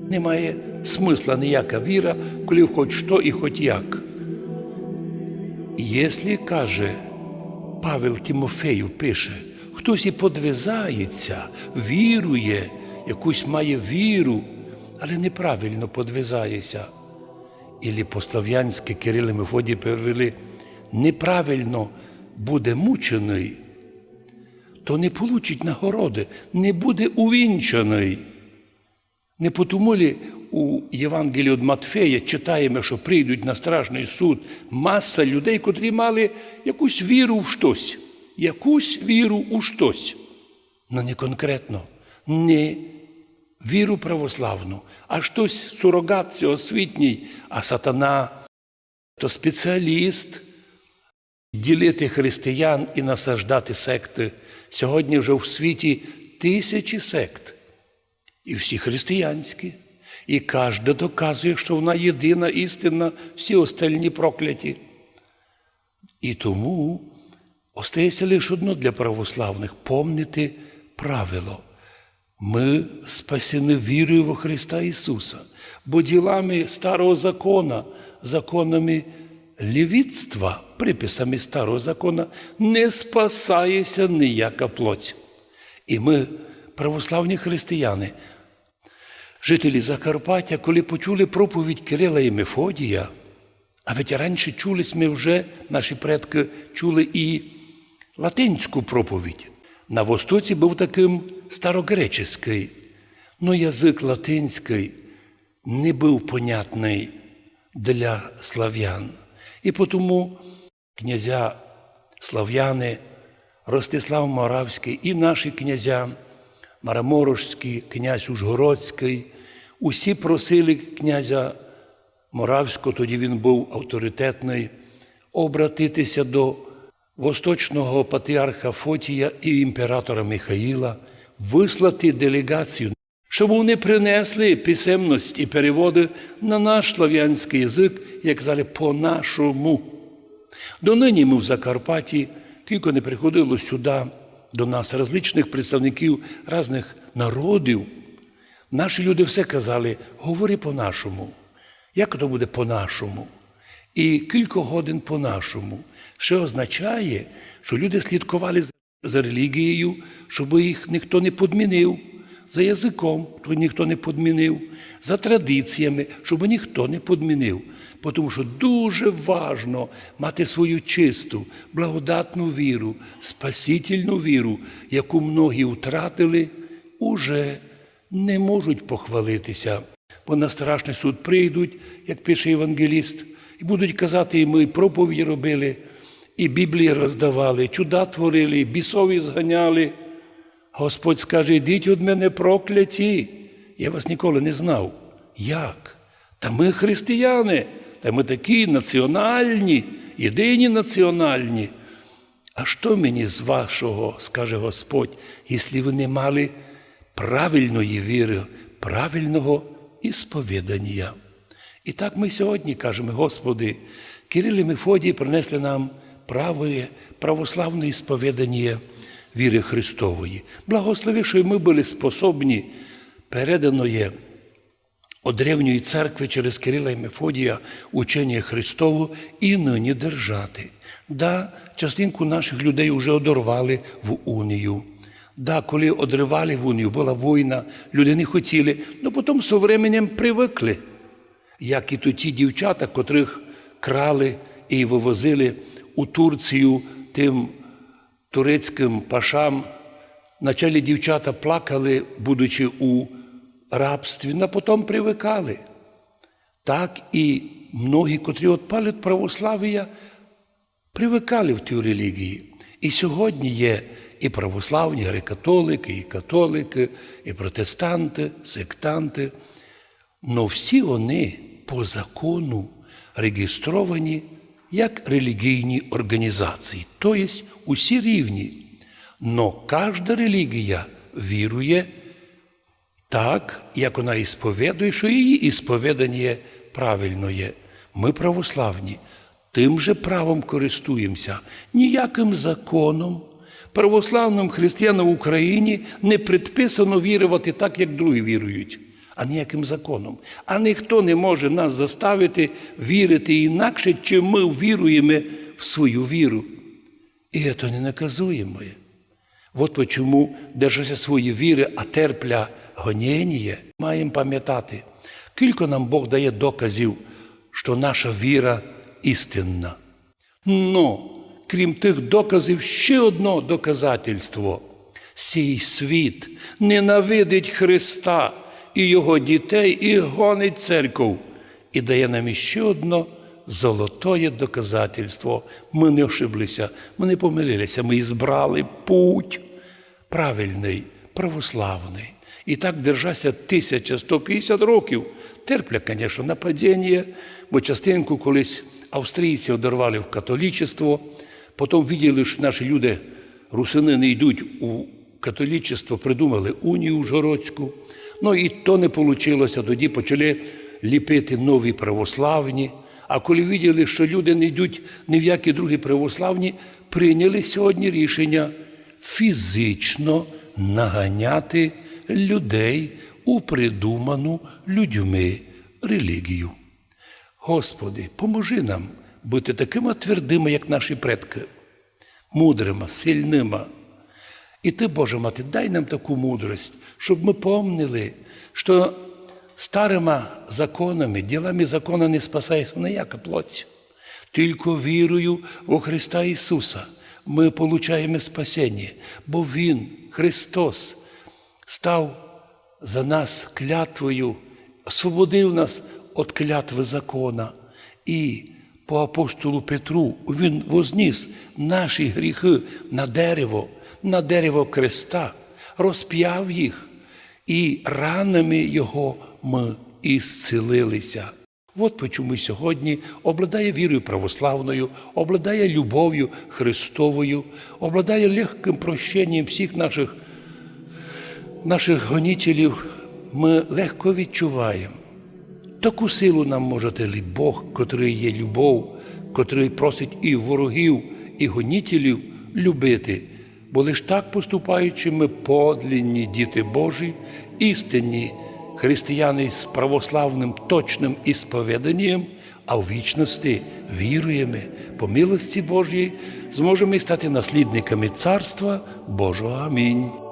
Немає смисла ніяка віра, коли хоч що і хоч як. Якщо, каже, Павел Тимофею пише, хтось і подвизається, вірує, якусь має віру, але неправильно подвизається. Ілі по-слав'янськи Кирил і Мефодій перевели, неправильно буде мучений, то не получить нагороди, не буде увінчаний. Не потому ли у Євангелії від Матфея читаємо, що прийдуть на страшний суд маса людей, котрі мали якусь віру в щось, якусь віру у щось. Ну не конкретно, не віру православну, а щось сурогат цього світній, а сатана то спеціаліст ділити християн і насаждати секти. Сьогодні вже в світі тисячі сект. І всі християнські. І кожна доказує, що вона єдина істинна, всі остальні прокляті. І тому остається лише одно для православних помнити правило. Ми спасені вірою во Христа Ісуса, бо ділами старого закона, законами лівіцтва, приписами старого закона, не спасається ніяка плоть. І ми, православні християни, жителі Закарпаття, коли почули проповідь Кирила і Мефодія, а ведь раніше чули ми вже, наші предки чули і латинську проповідь. На Востоці був таким старогреческий, но язик латинський не був понятний для слав'ян. І тому князя слав'яни Ростислав Моравський і наші князя Мараморожський, князь Ужгородський, усі просили князя Моравського, тоді він був авторитетний, обратитися до восточного патріарха Фотія і імператора Михаїла, вислати делегацію, щоб вони принесли писемність і переводи на наш слав'янський язик, як казали, по-нашому. Донині ми в Закарпатті тільки не приходило сюди до нас различних представників різних народів. Наші люди все казали, говори по-нашому. Як то буде по-нашому? І кілька годин по-нашому, що означає, що люди слідкували за релігією, щоб їх ніхто не подмінив, за язиком, то ніхто не подмінив, за традиціями, щоб ніхто не подмінив. Тому що дуже важно мати свою чисту, благодатну віру, спасительну віру, яку многі втратили, уже не можуть похвалитися. Бо на страшний суд прийдуть, як пише Євангеліст, і будуть казати, і ми проповіді робили, і Біблії роздавали, чуда творили, бісові зганяли. Господь скаже, йдіть від мене прокляті. Я вас ніколи не знав. Як? Та ми християни, та ми такі національні, єдині національні. А що мені з вашого, скаже Господь, якщо ви не мали правильної віри, правильного ісповідання? І так ми сьогодні кажемо, Господи, Кирил і Мефодій принесли нам праве, православне ісповідання віри Христової. Благослови, що ми були способні переданої от древньої церкви через Кирила і Мефодія учення Христову і нині держати. Да, частинку наших людей вже одорвали в унію. Да, коли одривали в унію, була війна, люди не хотіли, але потім з временем привикли. Як і то ті дівчата, котрих крали і вивозили у Турцію тим турецьким пашам. Вначалі дівчата плакали, будучи у рабстві, а потім привикали. Так і многі, котрі відпали від православ'я, привикали в тій релігії. І сьогодні є і православні греко-католики, і католики, і протестанти, сектанти. Но всі вони по закону реєстровані як релігійні організації, тобто усі рівні. Но кожна релігія вірує так, як вона ісповідує, що її ісповідання правильно є. Ми православні, тим же правом користуємося, ніяким законом. Православним християнам в Україні не предписано вірувати так, як другі вірують. а ніяким законом. А ніхто не може нас заставити вірити інакше, чим ми віруємо в свою віру. І це не наказуємо. Вот почему, держася свої віри, а терпля гонєння, маємо пам'ятати, кілько нам Бог дає доказів, що наша віра істинна. Но, крім тих доказів, ще одно доказательство. Сій світ ненавидить Христа і Його дітей, і гонить церков, і дає нам іще одно золотое доказательство. Ми не ошиблися, ми не помилилися, ми збрали путь правильний, православний. І так держася 1150 років. Терпля, звісно, нападіння, бо частинку колись австрійці одорвали в католичество, потім виділи, що наші люди, русини, не йдуть у католичество, придумали унію Ужгородську. Ну і то не вийшло, тоді почали ліпити нові православні. А коли виділи, що люди не йдуть ні в які другі православні, прийняли сьогодні рішення фізично наганяти людей у придуману людьми релігію. Господи, поможи нам бути такими твердими, як наші предки, мудрими, сильними. І ти, Боже мати, дай нам таку мудрость, щоб ми помнили, що старими законами, ділами закона не спасається ніяка плоть. Тільки вірою у Христа Ісуса ми получаємо спасіння, бо Він, Христос, став за нас клятвою, освободив нас від клятви закона. І по апостолу Петру він возніс наші гріхи на дерево, на дерево креста, розп'яв їх, і ранами Його ми ісцілилися. От почому сьогодні обладає вірою православною, обладає любов'ю Христовою, обладає легким прощенням всіх наших, наших гонітелів, ми легко відчуваємо. Таку силу нам може дати Бог, котрий є любов, котрий просить і ворогів, і гонітелів любити. Бо лиш так поступаючи, ми подлінні діти Божі, істинні християни з православним точним ісповіданням, а в вічності віруємо, по милості Божій, зможемо стати наслідниками Царства Божого. Амінь.